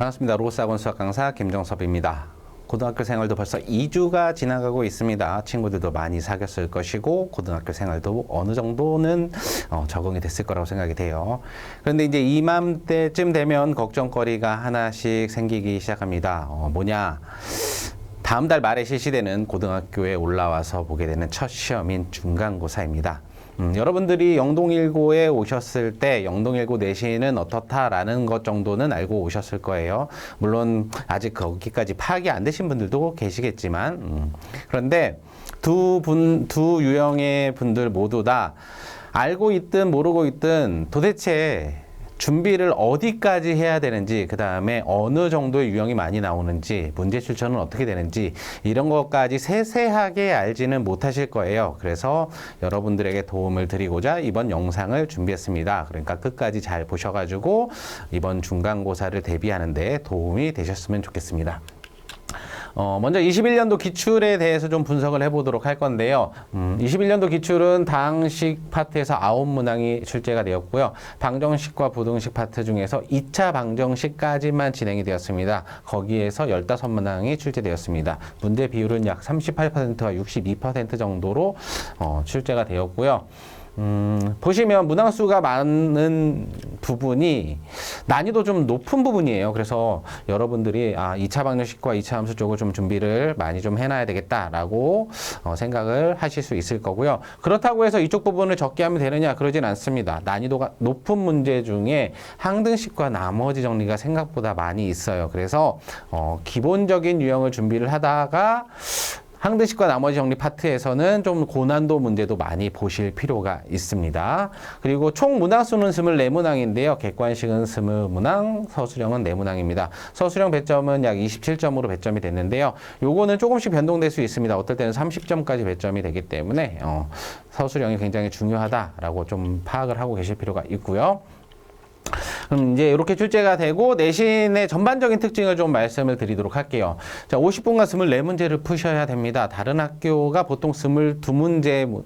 반갑습니다. 로스학원 수학 강사 김정섭입니다. 고등학교 생활도 벌써 2주가 지나가고 있습니다. 친구들도 많이 사귀었을 것이고 고등학교 생활도 어느 정도는 어, 적응이 됐을 거라고 생각이 돼요. 그런데 이제 이맘때쯤 되면 걱정거리가 하나씩 생기기 시작합니다. 어, 뭐냐? 다음 달 말에 실시되는 고등학교에 올라와서 보게 되는 첫 시험인 중간고사입니다. 음, 여러분들이 영동일고에 오셨을 때 영동일고 내신은 어떻다라는 것 정도는 알고 오셨을 거예요. 물론 아직 거기까지 파악이 안 되신 분들도 계시겠지만 음, 그런데 두 분, 두 유형의 분들 모두 다 알고 있든 모르고 있든 도대체 준비를 어디까지 해야 되는지, 그 다음에 어느 정도의 유형이 많이 나오는지, 문제 출처는 어떻게 되는지, 이런 것까지 세세하게 알지는 못하실 거예요. 그래서 여러분들에게 도움을 드리고자 이번 영상을 준비했습니다. 그러니까 끝까지 잘 보셔가지고 이번 중간고사를 대비하는데 도움이 되셨으면 좋겠습니다. 어, 먼저 21년도 기출에 대해서 좀 분석을 해보도록 할 건데요. 음, 21년도 기출은 당식 파트에서 아홉 문항이 출제가 되었고요. 방정식과 부등식 파트 중에서 2차 방정식까지만 진행이 되었습니다. 거기에서 15문항이 출제되었습니다. 문제 비율은 약 38%와 62% 정도로 어, 출제가 되었고요. 음, 보시면 문항수가 많은 부분이 난이도 좀 높은 부분이에요. 그래서 여러분들이 아, 2차 방정식과 2차 함수 쪽을 좀 준비를 많이 좀 해놔야 되겠다라고 어, 생각을 하실 수 있을 거고요. 그렇다고 해서 이쪽 부분을 적게 하면 되느냐? 그러진 않습니다. 난이도가 높은 문제 중에 항등식과 나머지 정리가 생각보다 많이 있어요. 그래서 어, 기본적인 유형을 준비를 하다가 항등식과 나머지 정리 파트에서는 좀 고난도 문제도 많이 보실 필요가 있습니다. 그리고 총 문항수는 24문항인데요. 객관식은 20문항, 서술형은 4문항입니다. 서술형 배점은 약 27점으로 배점이 됐는데요. 요거는 조금씩 변동될 수 있습니다. 어떨 때는 30점까지 배점이 되기 때문에 어, 서술형이 굉장히 중요하다라고 좀 파악을 하고 계실 필요가 있고요. 그럼 이제 이렇게 출제가 되고 내신의 전반적인 특징을 좀 말씀을 드리도록 할게요. 자, 50분간 24문제를 푸셔야 됩니다. 다른 학교가 보통 22문제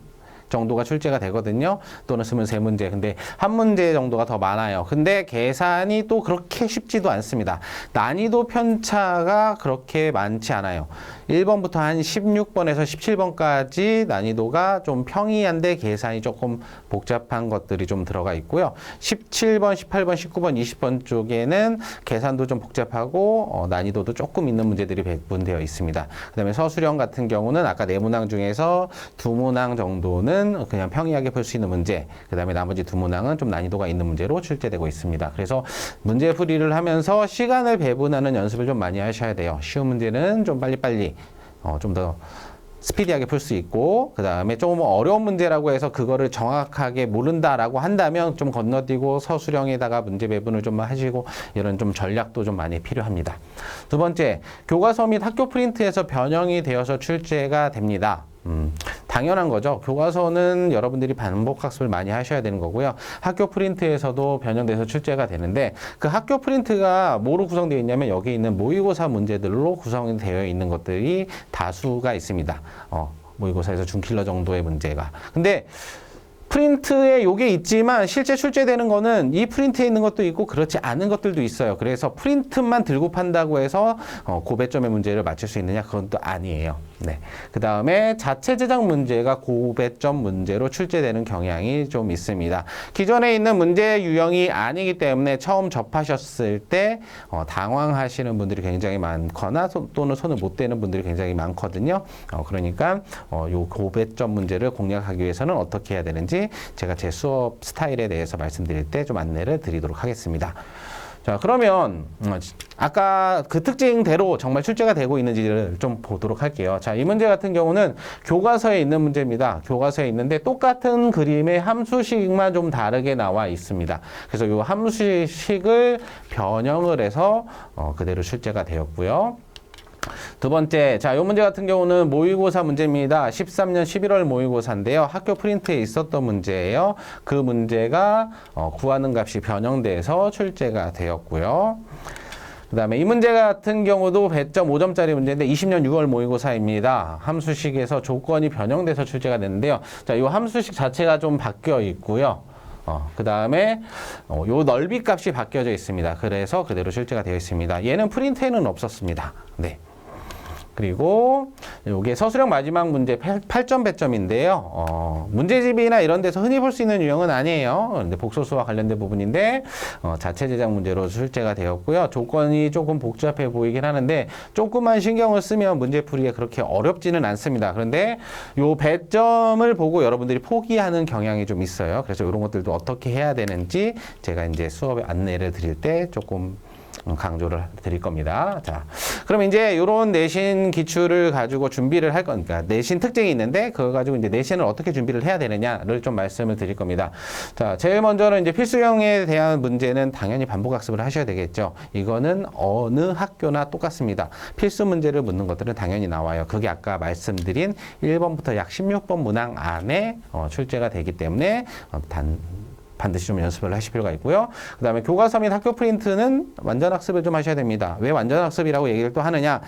정도가 출제가 되거든요. 또는 23문제. 근데 한 문제 정도가 더 많아요. 근데 계산이 또 그렇게 쉽지도 않습니다. 난이도 편차가 그렇게 많지 않아요. 1번부터 한 16번에서 17번까지 난이도가 좀 평이한데 계산이 조금 복잡한 것들이 좀 들어가 있고요. 17번, 18번, 19번, 20번 쪽에는 계산도 좀 복잡하고 어, 난이도도 조금 있는 문제들이 배분되어 있습니다. 그다음에 서술형 같은 경우는 아까 네 문항 중에서 두 문항 정도는 그냥 평이하게 풀 수 있는 문제, 그다음에 나머지 두 문항은 좀 난이도가 있는 문제로 출제되고 있습니다. 그래서 문제 풀이를 하면서 시간을 배분하는 연습을 좀 많이 하셔야 돼요. 쉬운 문제는 좀 빨리빨리 어, 좀 더 스피디하게 풀 수 있고 그 다음에 조금 어려운 문제라고 해서 그거를 정확하게 모른다라고 한다면 좀 건너뛰고 서술형에다가 문제 배분을 좀 하시고 이런 좀 전략도 좀 많이 필요합니다. 두 번째 교과서 및 학교 프린트에서 변형이 되어서 출제가 됩니다. 음, 당연한 거죠. 교과서는 여러분들이 반복 학습을 많이 하셔야 되는 거고요. 학교 프린트에서도 변형돼서 출제가 되는데 그 학교 프린트가 뭐로 구성되어 있냐면 여기 있는 모의고사 문제들로 구성이 되어 있는 것들이 다수가 있습니다. 어, 모의고사에서 중킬러 정도의 문제가. 근데 프린트에 요게 있지만 실제 출제되는 거는 이 프린트에 있는 것도 있고 그렇지 않은 것들도 있어요. 그래서 프린트만 들고 판다고 해서 어, 고배점의 문제를 맞출 수 있느냐 그건 또 아니에요. 네. 그 다음에 자체 제작 문제가 고배점 문제로 출제되는 경향이 좀 있습니다. 기존에 있는 문제 유형이 아니기 때문에 처음 접하셨을 때 어, 당황하시는 분들이 굉장히 많거나 소, 또는 손을 못 대는 분들이 굉장히 많거든요. 어, 그러니까 어, 요 고배점 문제를 공략하기 위해서는 어떻게 해야 되는지 제가 제 수업 스타일에 대해서 말씀드릴 때 좀 안내를 드리도록 하겠습니다. 자, 그러면 음, 아까 그 특징대로 정말 출제가 되고 있는지를 좀 보도록 할게요. 자, 이 문제 같은 경우는 교과서에 있는 문제입니다. 교과서에 있는데 똑같은 그림의 함수식만 좀 다르게 나와 있습니다. 그래서 이 함수식을 변형을 해서 어, 그대로 출제가 되었고요. 두 번째, 자, 이 문제 같은 경우는 모의고사 문제입니다. 13년 11월 모의고사인데요. 학교 프린트에 있었던 문제예요. 그 문제가 어, 구하는 값이 변형돼서 출제가 되었고요. 그 다음에 이 문제 같은 경우도 배점 5점짜리 문제인데 20년 6월 모의고사입니다. 함수식에서 조건이 변형돼서 출제가 됐는데요. 자, 이 함수식 자체가 좀 바뀌어 있고요. 어, 그 다음에 어, 요 넓이 값이 바뀌어져 있습니다. 그래서 그대로 출제가 되어 있습니다. 얘는 프린트에는 없었습니다. 네. 그리고 이게 서술형 마지막 문제 8 점 배점인데요. 어, 문제집이나 이런 데서 흔히 볼 수 있는 유형은 아니에요. 근데 복소수와 관련된 부분인데 어, 자체 제작 문제로 출제가 되었고요. 조건이 조금 복잡해 보이긴 하는데 조금만 신경을 쓰면 문제 풀이에 그렇게 어렵지는 않습니다. 그런데 요 배점을 보고 여러분들이 포기하는 경향이 좀 있어요. 그래서 이런 것들도 어떻게 해야 되는지 제가 이제 수업에 안내를 드릴 때 조금 음, 강조를 드릴 겁니다. 자, 그럼 이제 이런 내신 기출을 가지고 준비를 할 거니까 내신 특징이 있는데 그거 가지고 이제 내신을 어떻게 준비를 해야 되느냐를 좀 말씀을 드릴 겁니다. 자, 제일 먼저는 이제 필수형에 대한 문제는 당연히 반복학습을 하셔야 되겠죠. 이거는 어느 학교나 똑같습니다. 필수 문제를 묻는 것들은 당연히 나와요. 그게 아까 말씀드린 1번부터 약 16번 문항 안에 어, 출제가 되기 때문에 어, 단 반드시 좀 연습을 하실 필요가 있고요. 그 다음에 교과서 및 학교 프린트는 완전 학습을 좀 하셔야 됩니다. 왜 완전 학습이라고 얘기를 또 하느냐?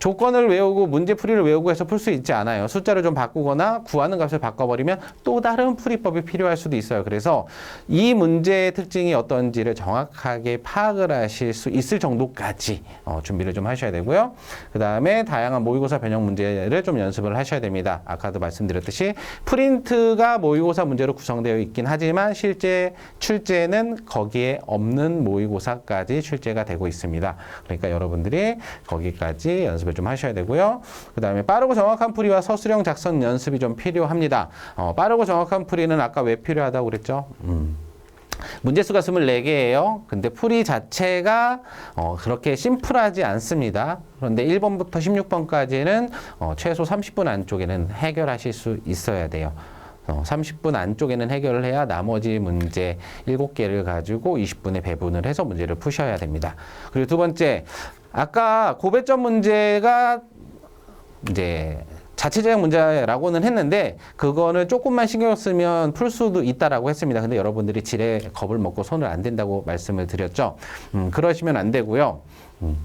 조건을 외우고 문제 풀이를 외우고 해서 풀 수 있지 않아요. 숫자를 좀 바꾸거나 구하는 값을 바꿔버리면 또 다른 풀이법이 필요할 수도 있어요. 그래서 이 문제의 특징이 어떤지를 정확하게 파악을 하실 수 있을 정도까지 어, 준비를 좀 하셔야 되고요. 그 다음에 다양한 모의고사 변형 문제를 좀 연습을 하셔야 됩니다. 아까도 말씀드렸듯이 프린트가 모의고사 문제로 구성되어 있긴 하지만 실제 출제는 거기에 없는 모의고사까지 출제가 되고 있습니다. 그러니까 여러분들이 거기까지 연습 을 좀 하셔야 되고요. 그 다음에 빠르고 정확한 풀이와 서술형 작성 연습이 좀 필요합니다. 어, 빠르고 정확한 풀이는 아까 왜 필요하다고 그랬죠? 음. 문제수가 24개예요. 근데 풀이 자체가 어, 그렇게 심플하지 않습니다. 그런데 1번부터 16번까지는 어, 최소 30분 안쪽에는 해결하실 수 있어야 돼요. 어, 30분 안쪽에는 해결을 해야 나머지 문제 7개를 가지고 20분에 배분을 해서 문제를 푸셔야 됩니다. 그리고 두 번째, 아까 고배점 문제가 이제 자체 제작 문제라고는 했는데 그거는 조금만 신경 쓰면 풀 수도 있다라고 했습니다. 근데 여러분들이 지레 겁을 먹고 손을 안 댄다고 말씀을 드렸죠. 음, 그러시면 안 되고요. 음.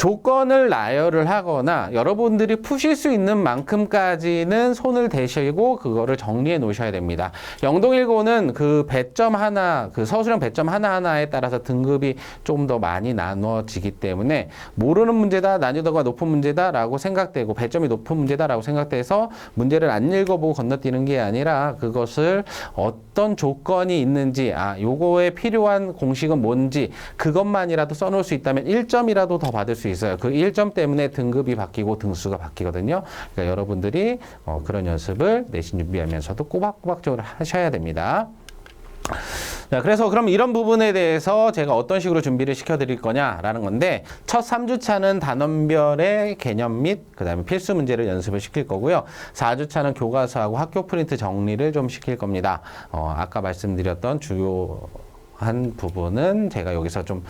조건을 나열을 하거나 여러분들이 푸실 수 있는 만큼까지는 손을 대시고 그거를 정리해 놓으셔야 됩니다. 영동일고는 그 배점 하나, 그 서술형 배점 하나하나에 따라서 등급이 좀 더 많이 나눠지기 때문에 모르는 문제다, 난이도가 높은 문제다라고 생각되고 배점이 높은 문제다라고 생각돼서 문제를 안 읽어보고 건너뛰는 게 아니라 그것을 어떤 조건이 있는지, 아, 요거에 필요한 공식은 뭔지 그것만이라도 써놓을 수 있다면 1점이라도 더 받을 수 있어요. 그 1점 때문에 등급이 바뀌고 등수가 바뀌거든요. 그러니까 여러분들이 어, 그런 연습을 내신 준비하면서도 꼬박꼬박적으로 하셔야 됩니다. 자, 그래서 그럼 이런 부분에 대해서 제가 어떤 식으로 준비를 시켜드릴 거냐라는 건데 첫 3주차는 단원별의 개념 및 그 다음에 필수 문제를 연습을 시킬 거고요. 4주차는 교과서하고 학교 프린트 정리를 좀 시킬 겁니다. 어, 아까 말씀드렸던 주요한 부분은 제가 여기서 좀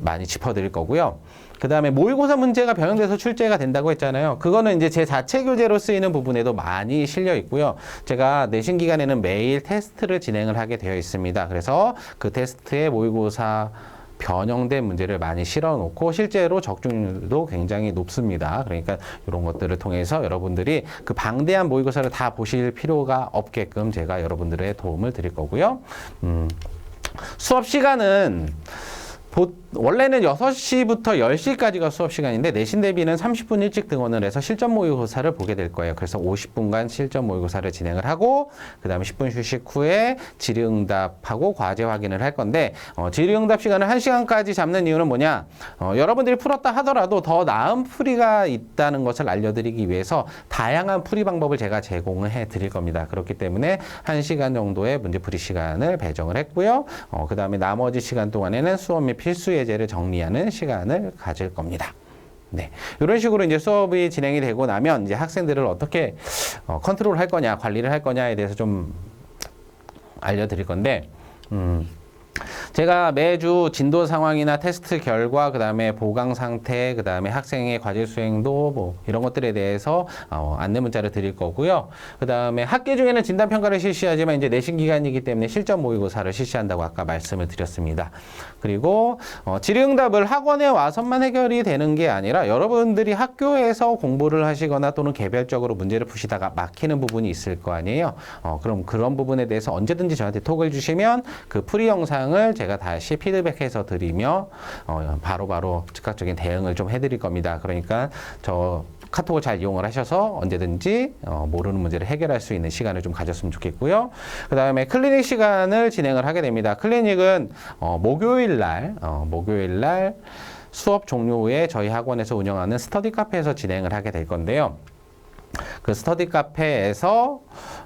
많이 짚어드릴 거고요. 그 다음에 모의고사 문제가 변형돼서 출제가 된다고 했잖아요. 그거는 이제 제 자체 교재로 쓰이는 부분에도 많이 실려 있고요. 제가 내신 기간에는 매일 테스트를 진행을 하게 되어 있습니다. 그래서 그 테스트에 모의고사 변형된 문제를 많이 실어 놓고 실제로 적중률도 굉장히 높습니다. 그러니까 이런 것들을 통해서 여러분들이 그 방대한 모의고사를 다 보실 필요가 없게끔 제가 여러분들의 도움을 드릴 거고요. 음, 수업 시간은 보, 원래는 6시부터 10시까지가 수업 시간인데 내신 대비는 30분 일찍 등원을 해서 실전 모의고사를 보게 될 거예요. 그래서 50분간 실전 모의고사를 진행을 하고 그다음에 10분 휴식 후에 질의응답하고 과제 확인을 할 건데 어, 질의응답 시간을 1시간까지 잡는 이유는 뭐냐? 어, 여러분들이 풀었다 하더라도 더 나은 풀이가 있다는 것을 알려드리기 위해서 다양한 풀이 방법을 제가 제공을 해 드릴 겁니다. 그렇기 때문에 1시간 정도의 문제 풀이 시간을 배정을 했고요. 어, 그다음에 나머지 시간 동안에는 수업 및 필수 예제 를 정리하는 시간을 가질 겁니다. 네. 이런 식으로 이제 수업이 진행이 되고 나면 이제 학생들을 어떻게 어, 컨트롤 할 거냐, 관리를 할 거냐에 대해서 좀 알려드릴 건데, 음, 제가 매주 진도 상황이나 테스트 결과, 그 다음에 보강 상태, 그 다음에 학생의 과제 수행도 뭐 이런 것들에 대해서 어, 안내 문자를 드릴 거고요. 그 다음에 학기 중에는 진단 평가를 실시하지만 이제 내신 기간이기 때문에 실전 모의고사를 실시한다고 아까 말씀을 드렸습니다. 그리고 어, 질의응답을 학원에 와서만 해결이 되는 게 아니라 여러분들이 학교에서 공부를 하시거나 또는 개별적으로 문제를 푸시다가 막히는 부분이 있을 거 아니에요. 어, 그럼 그런 부분에 대해서 언제든지 저한테 톡을 주시면 그 풀이 영상을 제가 다시 피드백해서 드리며 어, 바로 바로 즉각적인 대응을 좀 해드릴 겁니다. 그러니까 저 카톡을 잘 이용을 하셔서 언제든지 어, 모르는 문제를 해결할 수 있는 시간을 좀 가졌으면 좋겠고요. 그 다음에 클리닉 시간을 진행을 하게 됩니다. 클리닉은 어, 목요일 날, 어, 목요일 날 수업 종료 후에 저희 학원에서 운영하는 스터디 카페에서 진행을 하게 될 건데요. 그 스터디 카페에서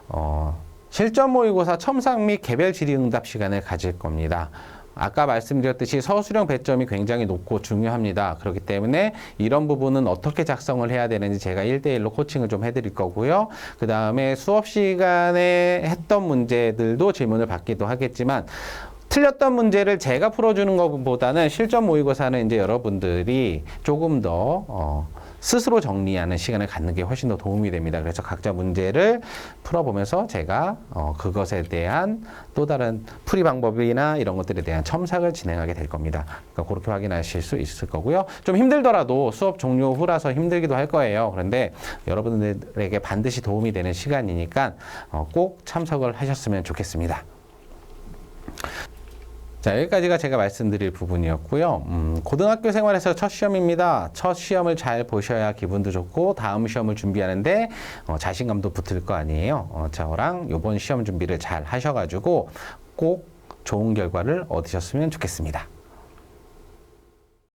어, 실전 모의고사 첨삭 및 개별 질의응답 시간을 가질 겁니다. 아까 말씀드렸듯이 서술형 배점이 굉장히 높고 중요합니다. 그렇기 때문에 이런 부분은 어떻게 작성을 해야 되는지 제가 1대1로 코칭을 좀 해드릴 거고요. 그 다음에 수업 시간에 했던 문제들도 질문을 받기도 하겠지만 틀렸던 문제를 제가 풀어주는 것보다는 실전 모의고사는 이제 여러분들이 조금 더 어, 스스로 정리하는 시간을 갖는 게 훨씬 더 도움이 됩니다. 그래서 각자 문제를 풀어보면서 제가 어, 그것에 대한 또 다른 풀이 방법이나 이런 것들에 대한 첨삭을 진행하게 될 겁니다. 그러니까 그렇게 확인하실 수 있을 거고요. 좀 힘들더라도 수업 종료 후라서 힘들기도 할 거예요. 그런데 여러분들에게 반드시 도움이 되는 시간이니까 어, 꼭 참석을 하셨으면 좋겠습니다. 자, 여기까지가 제가 말씀드릴 부분이었고요. 음, 고등학교 생활에서 첫 시험입니다. 첫 시험을 잘 보셔야 기분도 좋고 다음 시험을 준비하는데 어, 자신감도 붙을 거 아니에요. 어, 저랑 이번 시험 준비를 잘 하셔가지고 꼭 좋은 결과를 얻으셨으면 좋겠습니다.